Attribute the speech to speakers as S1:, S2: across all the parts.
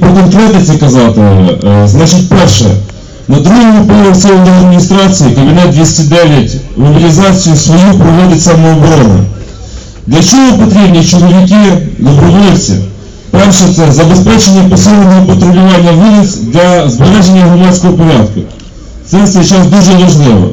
S1: По конкретиці казати, е, значить, перше, на другому поверсі адміністрації кабінет 209 мобілізацію свою проводить самооборона. Для чого потрібні чоловіки добровольці? Перше це забезпечення посиленого патрулювання вулиць для збереження громадського порядку. Це в цей час дуже важливо.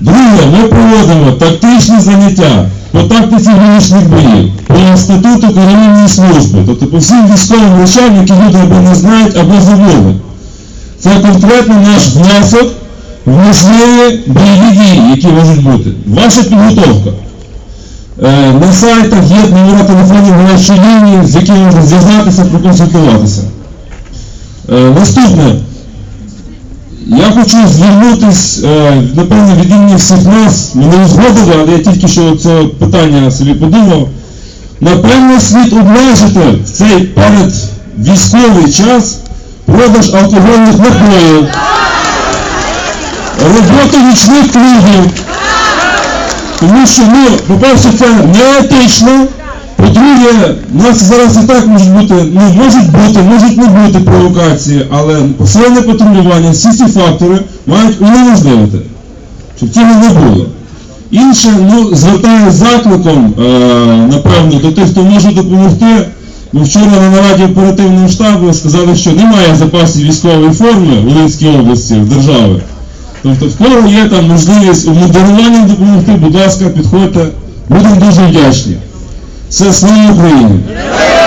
S1: Друге, ми проводимо тактичні заняття по тактиці вуличних боїв, по інституту каравільної служби, тобто по всім військовим речам, які люди або не знають, або забули. Це конкретно наш внесок в можливі бойові дії, які можуть бути. Ваша підготовка. Е, На сайтах є номера телефонів гарячої лінії, з якими можна зв'язатися, проконсультуватися. Е, Наступне. Я хочу звернутись, е, напевно, від імені всіх нас, ми не узгодили, але я тільки що це питання собі подумав. Напевно, слід обмежити в цей перед військовий час продаж алкогольних напоїв, роботу нічних клубів. Тому що, ну, по-перше, це не етично. По-друге, у нас зараз і так можуть бути, ну, можуть бути, можуть не бути провокації, але посилене патрулювання, всі ці фактори мають унеможливити, щоб цього не було. Інше, ну, звертаю закликом, е, напевно, до тих, хто може допомогти. Ми вчора на нараді оперативного штабу сказали, що немає запасів військової форми в Волинській області, в держави. Тобто, в кого є там можливість обмундируванням допомогти, будь ласка, підходьте, будемо дуже вдячні. Це слава Україні!